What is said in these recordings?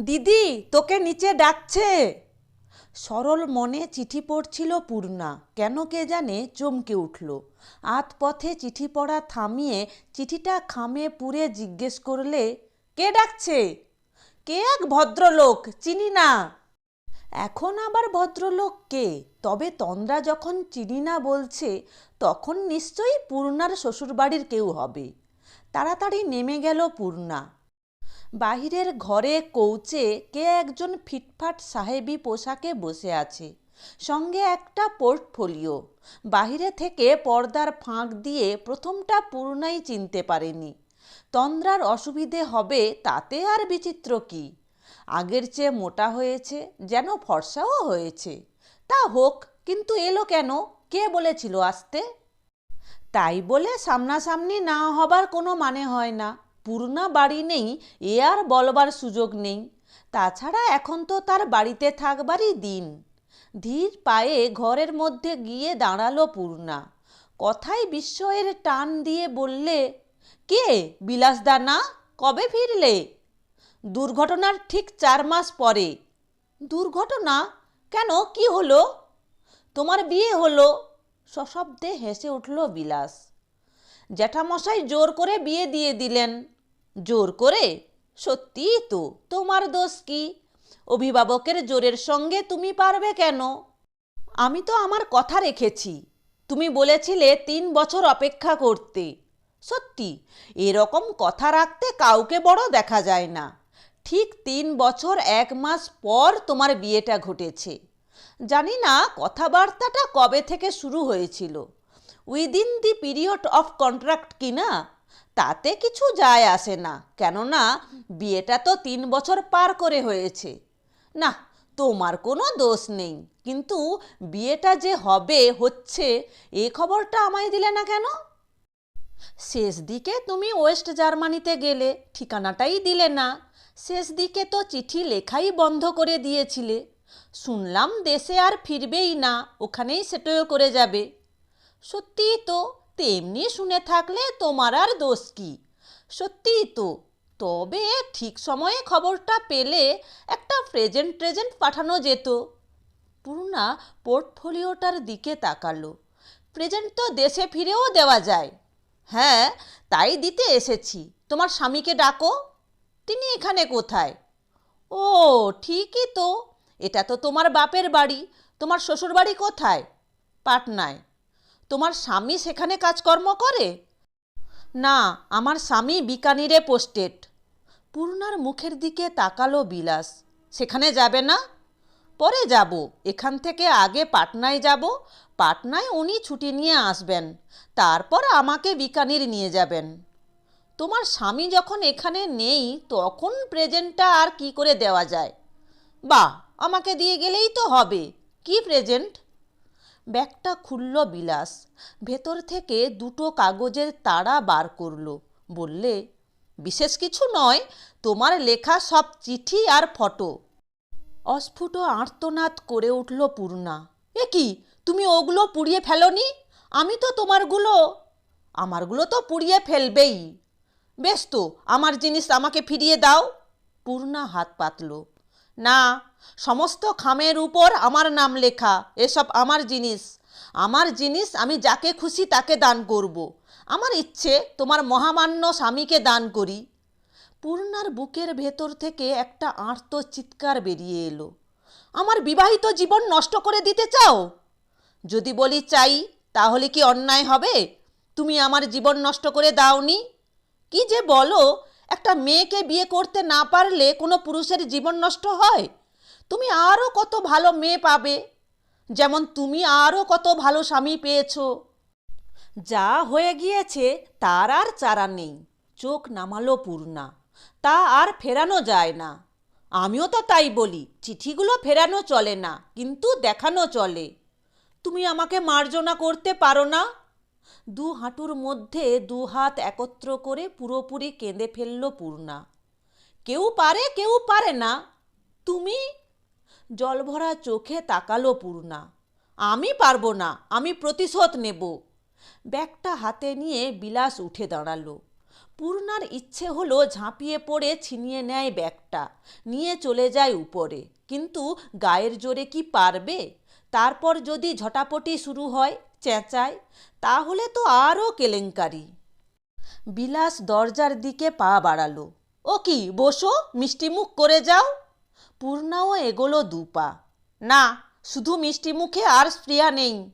দিদি, তোকে নিচে ডাকছে। সরল মনে চিঠি পড়ছিল পূর্ণা। কেন কে জানে চমকে উঠল। আত পথে চিঠি পড়া থামিয়ে চিঠিটা খামে পুরে জিজ্ঞেস করলে, কে ডাকছে? কে এক ভদ্রলোক? চিনি না। এখন আবার ভদ্রলোক কে? তবে তন্দ্রা যখন চিনি না বলছে, তখন নিশ্চয়ই পূর্ণার শ্বশুরবাড়ির কেউ হবে। তাড়াতাড়ি নেমে গেল পূর্ণা। বাহিরের ঘরে কৌচে কে একজন ফিটফাট সাহেবি পোশাকে বসে আছে। সঙ্গে একটা পোর্টফোলিও। বাহিরে থেকে পর্দার ফাঁক দিয়ে প্রথমটা পূর্ণাই চিনতে পারেনি। তন্দ্রার অসুবিধে হবে তাতে আর বিচিত্র কি? আগের চেয়ে মোটা হয়েছে, যেন ফর্সাও হয়েছে। তা হোক, কিন্তু এলো কেন? কে বলেছিল আসতে? তাই বলে সামনাসামনি না হবার কোনো মানে হয় না। পূর্ণা বাড়ি নেই, এ আর বলবার সুযোগ নেই। তাছাড়া এখন তো তার বাড়িতে থাকবারই দিন। ধীর পায়ে ঘরের মধ্যে গিয়ে দাঁড়াল পূর্ণা কথায় বিস্ময়ের টান দিয়ে বললে, কে বিলাসদা না? কবে ফিরলে? দুর্ঘটনার ঠিক চার মাস পরে, দুর্ঘটনা? কেন? কি হলো? তোমার বিয়ে হলো? সশব্দে হেসে উঠল বিলাস। জ্যাঠামশাই জোর করে বিয়ে দিয়ে দিলেন। জোর করে? সত্যিই তো, তোমার দোষ কি? অভিভাবকের জোরের সঙ্গে তুমি পারবে কেন? আমি তো আমার কথা রেখেছি। তুমি বলেছিলে তিন বছর অপেক্ষা করতে। সত্যি, এরকম কথা রাখতে কাউকে বড় দেখা যায় না। ঠিক তিন বছর এক মাস পর তোমার বিয়েটা ঘটেছে। জানি না কথাবার্তাটা কবে থেকে শুরু হয়েছিল। Within the period of contract কি না তাতে কিছু যায় আসে না। কেননা, বিয়েটা তো তিন বছর পার করে হয়েছে। না, তোমার কোনো দোষ নেই। কিন্তু বিয়েটা যে হবে, হচ্ছে, এ খবরটা আমায় দিলে না কেন? শেষ দিকে তুমি ওয়েস্ট জার্মানিতে গেলে, ঠিকানাটাই দিলে না। শেষ দিকে তো চিঠি লেখাই বন্ধ করে দিয়েছিলে। শুনলাম দেশে আর ফিরবেই না, ওখানেই সেটেল করে যাবে। সত্যিই তো তেমনি শুনে থাকলে তোমার আর দোষ কি? সত্যিই তো। তবে ঠিক সময়ে খবরটা পেলে একটা প্রেজেন্ট ট্রেজেন্ট পাঠানো যেত। পূর্ণা পোর্টফোলিওটার দিকে তাকালো। প্রেজেন্ট তো দেশে ফিরেও দেওয়া যায়। হ্যাঁ তাই দিতে এসেছি। তোমার স্বামীকে ডাকো। তিনি এখানে কোথায়? ও, ঠিকই তো। এটা তো তোমার বাপের বাড়ি। তোমার শ্বশুর বাড়ি কোথায়? পাটনায়। তোমার স্বামী সেখানে কাজকর্ম করে? না, আমার স্বামী বিকানিরে পোস্টেড। পূর্ণার মুখের দিকে তাকালো বিলাস। সেখানে যাবে না? পরে যাব। এখান থেকে আগে পাটনায় যাব। পাটনায় উনি ছুটি নিয়ে আসবেন। তারপর আমাকে বিকানির নিয়ে যাবেন। তোমার স্বামী যখন এখানে নেই, তখন প্রেজেন্টটা আর কি করে দেওয়া যায়? বা আমাকে দিয়ে গেলেই তো হবে। কি প্রেজেন্ট ব্যাগটা খুলল বিলাস। ভেতর থেকে দুটো কাগজের তাড়া বার করল। বললে, বিশেষ কিছু নয়, তোমার লেখা সব চিঠি আর ফটো। অস্ফুট আর্তনাদ করে উঠল পূর্ণা। এ কি, তুমি ওগুলো পুড়িয়ে ফেলনি? আমি তো তোমারগুলো আমারগুলো তো পুড়িয়ে ফেলবেই। বেশ তো, আমার জিনিস আমাকে ফিরিয়ে দাও। পূর্ণা হাত পাতল। না সমস্ত খামের উপর আমার নাম লেখা, এসব আমার জিনিস। আমার জিনিস আমি যাকে খুশি তাকে দান করব। আমার ইচ্ছে তোমার মহামান্য স্বামীকে দান করি। পূর্ণার বুকের ভেতর থেকে একটা আর্ত চিৎকার বেরিয়ে এলো। আমার বিবাহিত জীবন নষ্ট করে দিতে চাও? যদি বলি চাই, তাহলে কি অন্যায় হবে? তুমি আমার জীবন নষ্ট করে দাওনি? কি যে বলো, একটা মেয়েকে বিয়ে করতে না পারলে কোনো পুরুষের জীবন নষ্ট হয়? তুমি আরও কত ভালো মেয়ে পাবে। যেমন তুমি আরও কত ভালো স্বামী পেয়েছ। যা হয়ে গিয়েছে, তার আর চারা নেই। চোখ নামালো পূর্ণা। তা আর ফেরানো যায় না। আমিও তো তাই বলি, চিঠিগুলো ফেরানো চলে না, কিন্তু দেখানো চলে। তুমি আমাকে মার্জনা করতে পারো না। দু হাঁটুর মধ্যে দু হাত একত্র করে পুরোপুরি কেঁদে ফেলল পূর্ণা। কেউ পারে কেউ পারে না। তুমি জলভরা চোখে তাকালো পূর্ণা। আমি পারব না, আমি প্রতিশোধ নেব। ব্যাগটা হাতে নিয়ে বিলাস উঠে দাঁড়াল। পূর্ণার ইচ্ছে হলো ঝাঁপিয়ে পড়ে ছিনিয়ে নেয় ব্যাগটা, নিয়ে চলে যায় উপরে। কিন্তু গায়ের জোরে কি পারবে? তারপর যদি ঝটাপটি শুরু হয়, চেঁচায়, তাহলে তো আরও কেলেঙ্কারি। বিলাস দরজার দিকে পা বাড়ালো। ও কি, বসো, মিষ্টিমুখ করে যাও। পূর্ণাও এগোলো দুপা। না, শুধু মিষ্টি মুখে আর স্প্রিয়া নেই।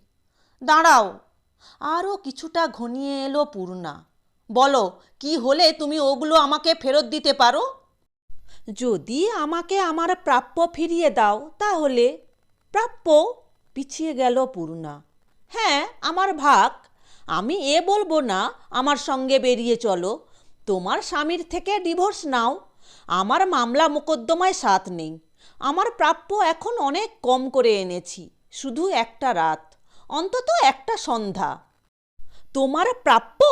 দাঁড়াও। আরও কিছুটা ঘনিয়ে এলো পূর্ণা। বলো, কি হলে তুমি ওগুলো আমাকে ফেরত দিতে পারো? যদি আমাকে আমার প্রাপ্য ফিরিয়ে দাও, তাহলে? প্রাপ্য? পিছিয়ে গেল পূর্ণা। হ্যাঁ আমার ভাগ। আমি এ বলব না, আমার সঙ্গে বেরিয়ে চলো। তোমার স্বামীর থেকে ডিভোর্স নাও। আমার মামলা মোকদ্দমায় সাথ নেই। আমার প্রাপ্য এখন অনেক কম করে এনেছি, শুধু একটা রাত, অন্তত একটা সন্ধ্যা। তোমার প্রাপ্য?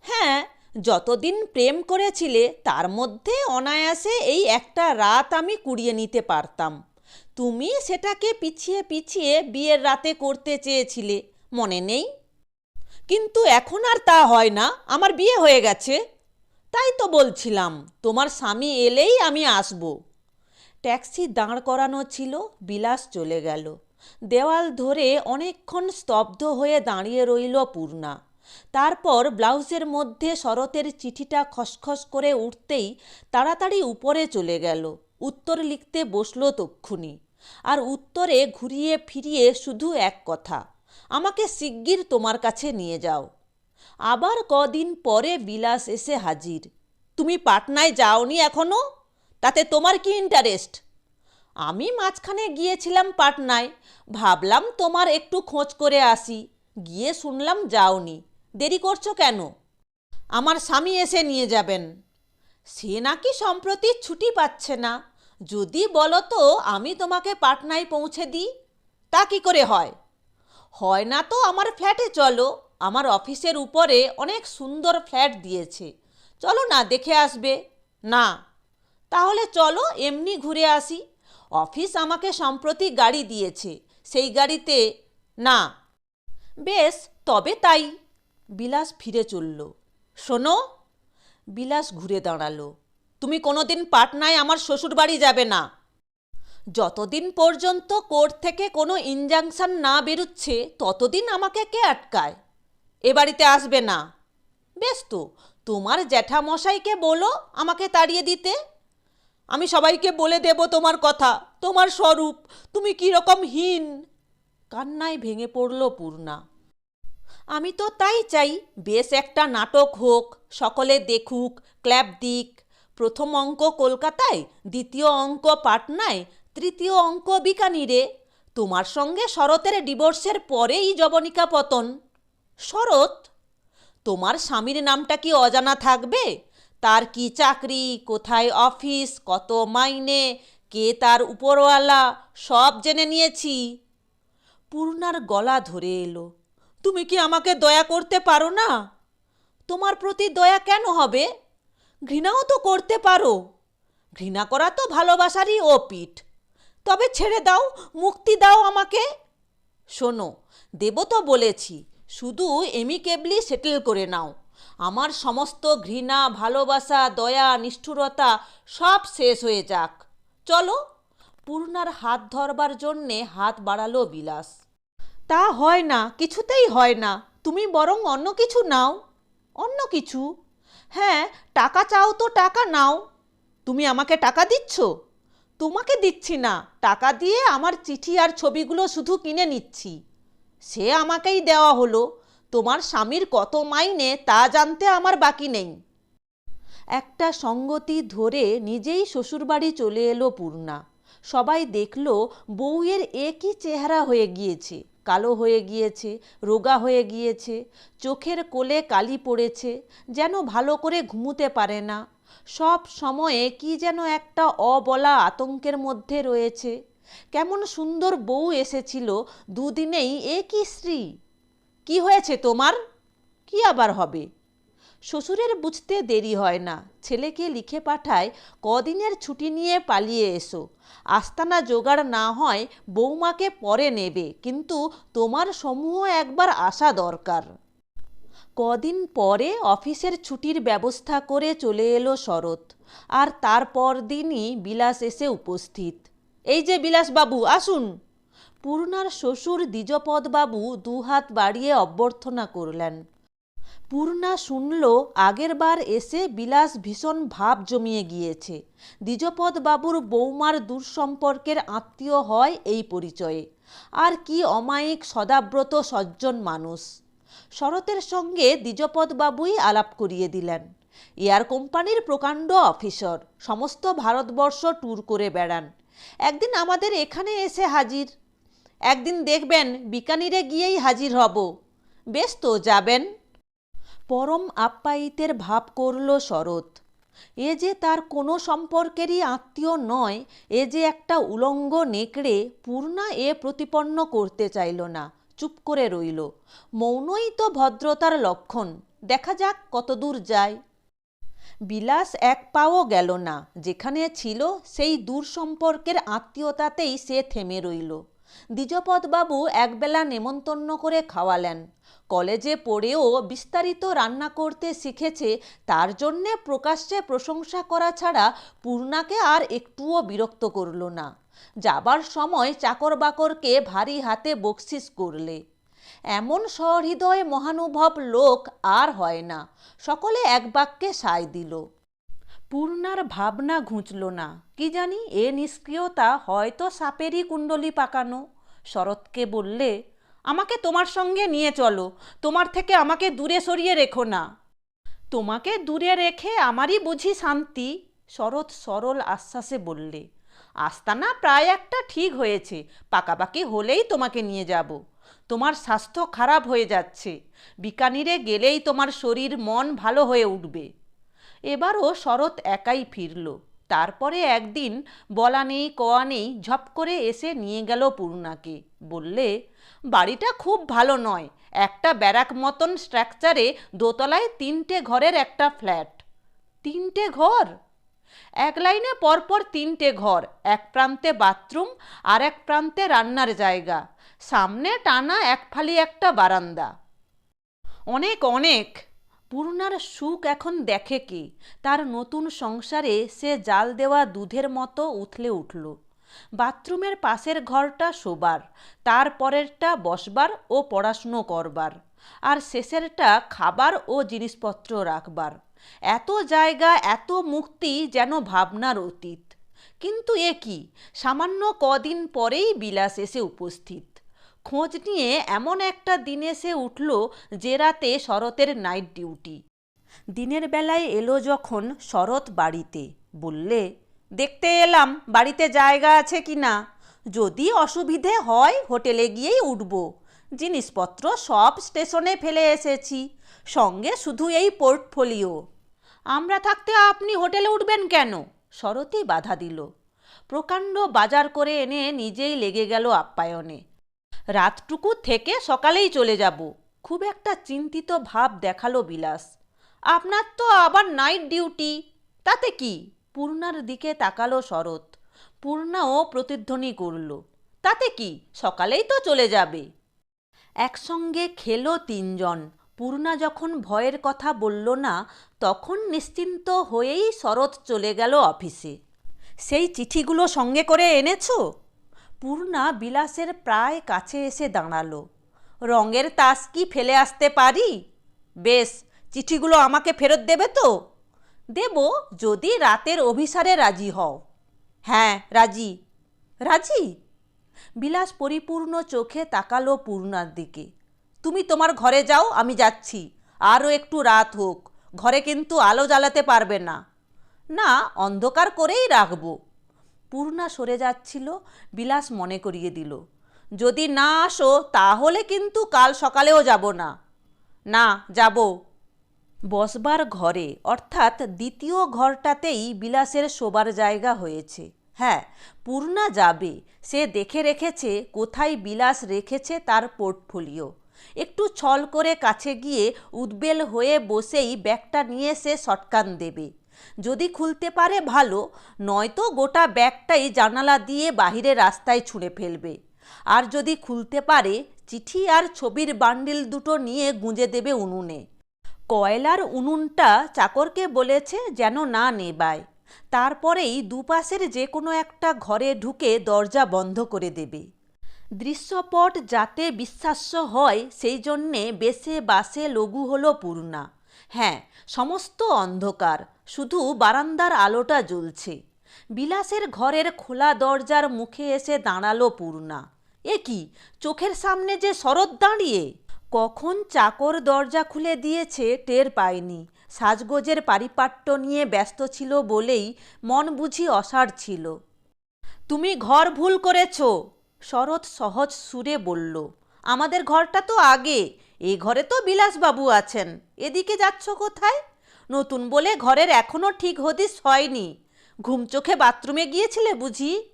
হ্যাঁ যতদিন প্রেম করেছিলে, তার মধ্যে অনায়াসে এই একটা রাত আমি কুড়িয়ে নিতে পারতাম। তুমি সেটাকে পিছিয়ে পিছিয়ে বিয়ের রাতে করতে চেয়েছিলে, মনে নেই? কিন্তু এখন আর তা হয় না, আমার বিয়ে হয়ে গেছে। তাই তো বলছিলাম, তোমার স্বামী এলেই আমি আসব। ট্যাক্সি দাঁড় করানো ছিল, বিলাস চলে গেল। দেওয়াল ধরে অনেকক্ষণ স্তব্ধ হয়ে দাঁড়িয়ে রইল পূর্ণা। তারপর ব্লাউজের মধ্যে শরতের চিঠিটা খসখস করে উঠতেই তাড়াতাড়ি উপরে চলে গেল। উত্তর লিখতে বসল তক্ষুনি। আর উত্তরে ঘুরিয়ে ফিরিয়ে শুধু এক কথা, আমাকে শিগগির তোমার কাছে নিয়ে যাও। আবার কদিন পরে বিলাস এসে হাজির। তুমি পাটনায় যাওনি এখনও? তাতে তোমার কি ইন্টারেস্ট আমি মাঝখানে গিয়েছিলাম পাটনায়। ভাবলাম তোমার একটু খোঁজ করে আসি। গিয়ে শুনলাম যাওনি। দেরি করছ কেন? আমার স্বামী এসে নিয়ে যাবেন। সে নাকি সম্প্রতি ছুটি পাচ্ছে না। যদি বলো তো আমি তোমাকে পাটনায় পৌঁছে দিই। তা কি করে হয়? হয় না তো আমার ফ্ল্যাটে চলো। আমার অফিসের উপরে অনেক সুন্দর ফ্ল্যাট দিয়েছে। চলো না দেখে আসবে। না। তাহলে চলো এমনি ঘুরে আসি। অফিস আমাকে সম্প্রতি গাড়ি দিয়েছে। সেই গাড়িতে না। বেশ, তবে তাই। বিলাস ফিরে চলল। শোনো, বিলাস ঘুরে দাঁড়াল। তুমি কোনোদিন পাটনায় আমার শ্বশুর বাড়ি যাবে না। যতদিন পর্যন্ত কোর্ট থেকে কোনো ইনজাংশন না বেরুচ্ছে, ততদিন আমাকে কে আটকায়? এ বাড়িতে আসবে না। বেশ তো, তোমার জ্যাঠামশাইকে বলো আমাকে তাড়িয়ে দিতে। আমি সবাইকে বলে দেব তোমার কথা, তোমার স্বরূপ, তুমি কীরকম হীন। কান্নায় ভেঙে পড়ল পূর্ণা। আমি তো তাই চাই, বেশ একটা নাটক হোক, সকলে দেখুক, ক্ল্যাপ দিক। প্রথম অঙ্ক কলকাতায়, দ্বিতীয় অঙ্ক পাটনায়, তৃতীয় অঙ্ক বিকানিরে। তোমার সঙ্গে শরতের ডিভোর্সের পরেই জবনিকা পতন। শরৎ, তোমার স্বামীর নামটা কি অজানা থাকবে? তার কি চাকরি? কোথায় অফিস? কত মাইনে? কে তার উপরওয়ালা? সব জেনে নিয়েছি। পূর্ণার গলা ধরে এলো। তুমি কি আমাকে দয়া করতে পারো না? তোমার প্রতি দয়া কেন হবে? ঘৃণাও তো করতে পারো। ঘৃণা করা তো ভালোবাসারই ও পিঠ তবে ছেড়ে দাও, মুক্তি দাও আমাকে। শোনো, দেব তো বলেছি শুধু এমিকেবলি সেটেল করে নাও। আমার সমস্ত ঘৃণা, ভালোবাসা, দয়া, নিষ্ঠুরতা সব শেষ হয়ে যাক। চলো, পূর্ণার হাত ধরবার জন্যে হাত বাড়ালো বিলাস। তা হয় না, কিছুতেই হয় না। তুমি বরং অন্য কিছু নাও। অন্য কিছু? হ্যাঁ টাকা চাও তো টাকা নাও। তুমি আমাকে টাকা দিচ্ছ? তোমাকে দিচ্ছি না। টাকা দিয়ে আমার চিঠি আর ছবিগুলো শুধু কিনে নিচ্ছি। সে আমাকেই দেওয়া হলো। তোমার স্বামীর কত মাইনে তা জানতে আমার বাকি নেই। একটা সঙ্গতি ধরে নিজেই শ্বশুরবাড়ি চলে এলো পূর্ণা। সবাই দেখল বউয়ের একই চেহারা হয়ে গিয়েছে, কালো হয়ে গিয়েছে, রোগা হয়ে গিয়েছে, চোখের কোলে কালি পড়েছে, যেন ভালো করে ঘুমুতে পারে না। সব সময়ে কি যেন একটা অবলা আতঙ্কের মধ্যে রয়েছে। কেমন সুন্দর বউ এসেছিল দুদিনেই? একই স্ত্রী? কি হয়েছে তোমার? কি আবার হবে? শ্বশুরের বুঝতে দেরি হয় না। ছেলেকে লিখে পাঠায়, কদিনের ছুটি নিয়ে পালিয়ে এসো। আস্তানা জোগাড় না হয় বৌমাকে পরে নেবে, কিন্তু তোমার সমূহ একবার আসা দরকার। কদিন পরে অফিসের ছুটির ব্যবস্থা করে চলে এলো শরৎ, আর তারপর দিনই বিলাস এসে উপস্থিত। এই যে বিলাসবাবু আসুন। পূর্ণার শ্বশুর দ্বিজপদবাবু দুহাত বাড়িয়ে অভ্যর্থনা করলেন। পূর্ণা শুনল আগেরবার এসে বিলাস ভীষণ ভাব জমিয়ে গিয়েছে। দ্বিজপদ বাবুর বৌমার দূরসম্পর্কের আত্মীয় হয় এই পরিচয়ে। আর কি অমায়িক, সদাব্রত, সজ্জন মানুষ। শরতের সঙ্গে দ্বিজপদ বাবুই আলাপ করিয়ে দিলেন। এয়ার কোম্পানির প্রকাণ্ড অফিসর, সমস্ত ভারতবর্ষ ট্যুর করে বেড়ান। একদিন আমাদের এখানে এসে হাজির। একদিন দেখবেন বিকানিরে গিয়েই হাজির হব। বেশ তো, যাবেন। পরম আপ্যায়িতের ভাব করল শরৎ। এ যে তার কোনো সম্পর্কেরই আত্মীয় নয়, এ যে একটা উলঙ্গ নেকড়ে পূর্ণা এ প্রতিপন্ন করতে চাইল না, চুপ করে রইল। মৌনই তো ভদ্রতার লক্ষণ, দেখা যাক কতদূর যায়। বিলাস এক পাও গেল না। যেখানে ছিল সেই দূর সম্পর্কের আত্মীয়তাতেই সে থেমে রইল। দ্বিজপদবাবু একবেলা নেমন্তন্ন করে খাওয়ালেন। কলেজে পড়েও বিস্তারিত রান্না করতে শিখেছে, তার জন্যে প্রকাশ্যে প্রশংসা করা ছাড়া পূর্ণাকে আর একটুও বিরক্ত করল না। যাবার সময় চাকর বাকরকে ভারী হাতে বকশিস করলে। এমন সহৃদয় মহানুভব লোক আর হয় না। সকলে এক বাক্যে সায় দিল। পূর্ণার ভাবনা ঘুঁচল না। কি জানি এ নিষ্ক্রিয়তা হয়তো সাপেরই কুণ্ডলি পাকানো। শরৎকে বললে, আমাকে তোমার সঙ্গে নিয়ে চলো। তোমার থেকে আমাকে দূরে সরিয়ে রেখো না। তোমাকে দূরে রেখে আমারই বুঝি শান্তি। শরৎ সরল আশ্বাসে বললে, আস্তানা প্রায় একটা ঠিক হয়েছে। পাকাপাকি হলেই তোমাকে নিয়ে যাব। তোমার স্বাস্থ্য খারাপ হয়ে যাচ্ছে। বিকানিরে গেলেই তোমার শরীর মন ভালো হয়ে উঠবে। এবারও শরৎ একাই ফিরল। তারপরে একদিন বলা নেই, কওয়া নেই, ঝপ করে এসে নিয়ে গেল পূর্ণাকে। বললে, বাড়িটা খুব ভালো নয়। একটা ব্যারাক মতন স্ট্রাকচারে দোতলায় তিনটে ঘরের একটা ফ্ল্যাট। তিনটে ঘর? এক লাইনে পরপর তিনটে ঘর। এক প্রান্তে বাথরুম আর এক প্রান্তে রান্নার জায়গা। সামনে টানা এক ফালি একটা বারান্দা। অনেক অনেক। পূর্ণার সুখ এখন দেখে কি? তার নতুন সংসারে সে জাল দেওয়া দুধের মতো উথলে উঠল। বাথরুমের পাশের ঘরটা শোবার, তার পরেরটা বসবার ও পড়াশুনো করবার, আর শেষেরটা খাবার ও জিনিসপত্র রাখবার। এত জায়গা, এত মুক্তি যেন ভাবনার অতীত। কিন্তু এ কি? সামান্য কদিন পরেই বিলাস এসে উপস্থিত। খোঁজ নিয়ে এমন একটা দিনে সে উঠল যে রাতে শরতের নাইট ডিউটি দিনের বেলায় এলো যখন শরৎ বাড়িতে। বললে, দেখতে এলাম, বাড়িতে জায়গা আছে কি না? যদি অসুবিধে হয়, হোটেলে গিয়েই উঠব। জিনিসপত্র সব স্টেশনে ফেলে এসেছি। সঙ্গে শুধু এই পোর্টফোলিও আমরা থাকতে আপনি হোটেলে উঠবেন কেন? শরতই বাধা দিল। প্রকাণ্ড বাজার করে এনে নিজেই লেগে গেল আপ্যায়নে। রাতটুকু থেকে সকালেই চলে যাব। খুব একটা চিন্তিত ভাব দেখাল বিলাস। আপনার তো আবার নাইট ডিউটি তাতে কি? পূর্ণার দিকে তাকালো শরৎ। পূর্ণাও প্রতিধ্বনি করল। তাতে কি? সকালেই তো চলে যাবে। একসঙ্গে খেলো তিনজন। পূর্ণা যখন ভয়ের কথা বলল না, তখন নিশ্চিন্ত হয়েই শরৎ চলে গেল অফিসে। সেই চিঠিগুলো সঙ্গে করে এনেছো? পূর্ণা বিলাসের প্রায় কাছে এসে দাঁড়াল। রঙের তাস কি ফেলে আসতে পারি? বেশ, চিঠিগুলো আমাকে ফেরত দেবে তো? দেব যদি রাতের অভিসারে রাজি হও। হ্যাঁ রাজি। রাজি? বিলাস পরিপূর্ণ চোখে তাকালো পূর্ণার দিকে। তুমি তোমার ঘরে যাও, আমি যাচ্ছি। আরও একটু রাত হোক। ঘরে কিন্তু আলো জ্বালাতে পারবে না। না, অন্ধকার করেই রাখব। পূর্ণা সরে যাচ্ছিল, বিলাস মনে করিয়ে দিল। যদি না আসো, তাহলে কিন্তু কাল সকালেও যাব না। না, যাব। বসবার ঘরে, অর্থাৎ দ্বিতীয় ঘরটাতেই বিলাসের শোবার জায়গা হয়েছে। হ্যাঁ পূর্ণা যাবে। সে দেখে রেখেছে কোথায় বিলাস রেখেছে তার পোর্টফোলিও। একটু ছল করে কাছে গিয়ে উদ্বেল হয়ে বসেই ব্যাগটা নিয়ে সে শটকান দেবে। যদি খুলতে পারে ভালো, নয়তো গোটা ব্যাগটাই জানালা দিয়ে বাহিরে রাস্তায় ছুঁড়ে ফেলবে। আর যদি খুলতে পারে, চিঠি আর ছবির বান্ডিল দুটো নিয়ে গুঁজে দেবে উনুনে। কয়লার উনুনটা চাকরকে বলেছে যেন না নেবায়। তারপরেই দুপাশের যে কোনো একটা ঘরে ঢুকে দরজা বন্ধ করে দেবে। দৃশ্যপট যাতে বিশ্বাস্য হয়, সেই জন্যে বেসে বাসে লঘু হলো পূর্ণা। হ্যাঁ সমস্ত অন্ধকার, শুধু বারান্দার আলোটা জ্বলছে। বিলাসের ঘরের খোলা দরজার মুখে এসে দাঁড়াল পূর্ণা। এ কি, চোখের সামনে যে শরৎ দাঁড়িয়ে? কখন চাকর দরজা খুলে দিয়েছে টের পায়নি সাজগোজের পারিপাট্য নিয়ে ব্যস্ত ছিল বলেই মন বুঝি অসাড় ছিল। তুমি ঘর ভুল করেছ, শরৎ সহজ সুরে বলল। আমাদের ঘরটা তো আগে এই ঘরে তো বিলাসবাবু আছেন। এদিকে যাচ্ছ কোথায়? নতুন বলে ঘরের এখনও ঠিক হদিস হয়নি। ঘুম চোখে বাথরুমে গিয়েছিলে বুঝি?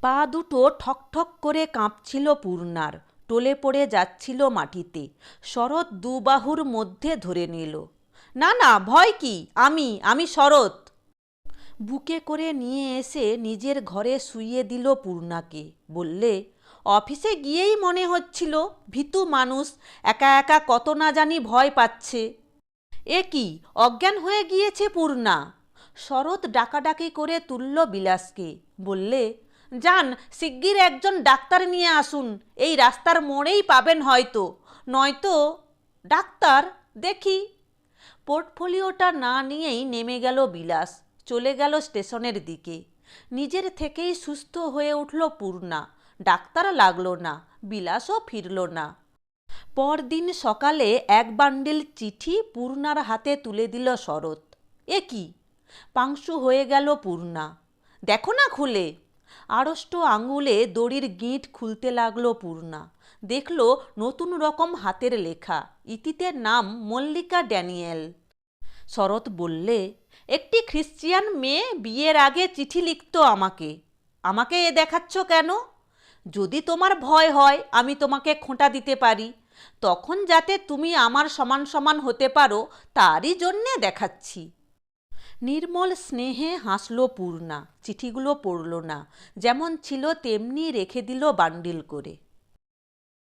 পা দুটো ঠকঠক করে কাঁপছিল পূর্ণার। টলে পড়ে যাচ্ছিল মাটিতে। শরৎ দুবাহুর মধ্যে ধরে নিল। না না, ভয় কি? আমি আমি শরৎ। বুকে করে নিয়ে এসে নিজের ঘরে শুইয়ে দিল পূর্ণাকে। বললে অফিসে গিয়েই মনে হচ্ছিল, ভীতু মানুষ, একা একা কত না জানি ভয় পাচ্ছে। এ কি, অজ্ঞান হয়ে গিয়েছে পূর্ণা। শরৎ ডাকাডাকি করে তুলল বিলাসকে, বললে, যান, শিগগির একজন ডাক্তার নিয়ে আসুন, এই রাস্তার মোড়েই পাবেন হয়তো, নয়তো ডাক্তার, দেখি। পোর্টফোলিওটা না নিয়েই নেমে গেল বিলাস, চলে গেল স্টেশনের দিকে। নিজের থেকেই সুস্থ হয়ে উঠল পূর্ণা ডাক্তার লাগল না, বিলাসও ফিরল না। পরদিন সকালে এক বান্ডিল চিঠি পূর্ণার হাতে তুলে দিল শরৎ। এ কি? পাংশু হয়ে গেল পূর্ণা। দেখো না খুলে। আড়ষ্ট আঙুলে দড়ির গিঁট খুলতে লাগল পূর্ণা। দেখল নতুন রকম হাতের লেখা ইতিতে নাম মল্লিকা ড্যানিয়েল। শরৎ বললে, একটি খ্রিশ্চিয়ান মেয়ে বিয়ের আগে চিঠি লিখত আমাকে। আমাকে এ দেখাচ্ছ কেন? যদি তোমার ভয় হয়, আমি তোমাকে খোঁটা দিতে পারি। তখন যাতে তুমি আমার সমান সমান হতে পারো, তারই জন্যে দেখাচ্ছি। নির্মল স্নেহে হাসল পূর্ণা, চিঠিগুলো পড়ল না। যেমন ছিল, তেমনি রেখে দিল বান্ডিল করে।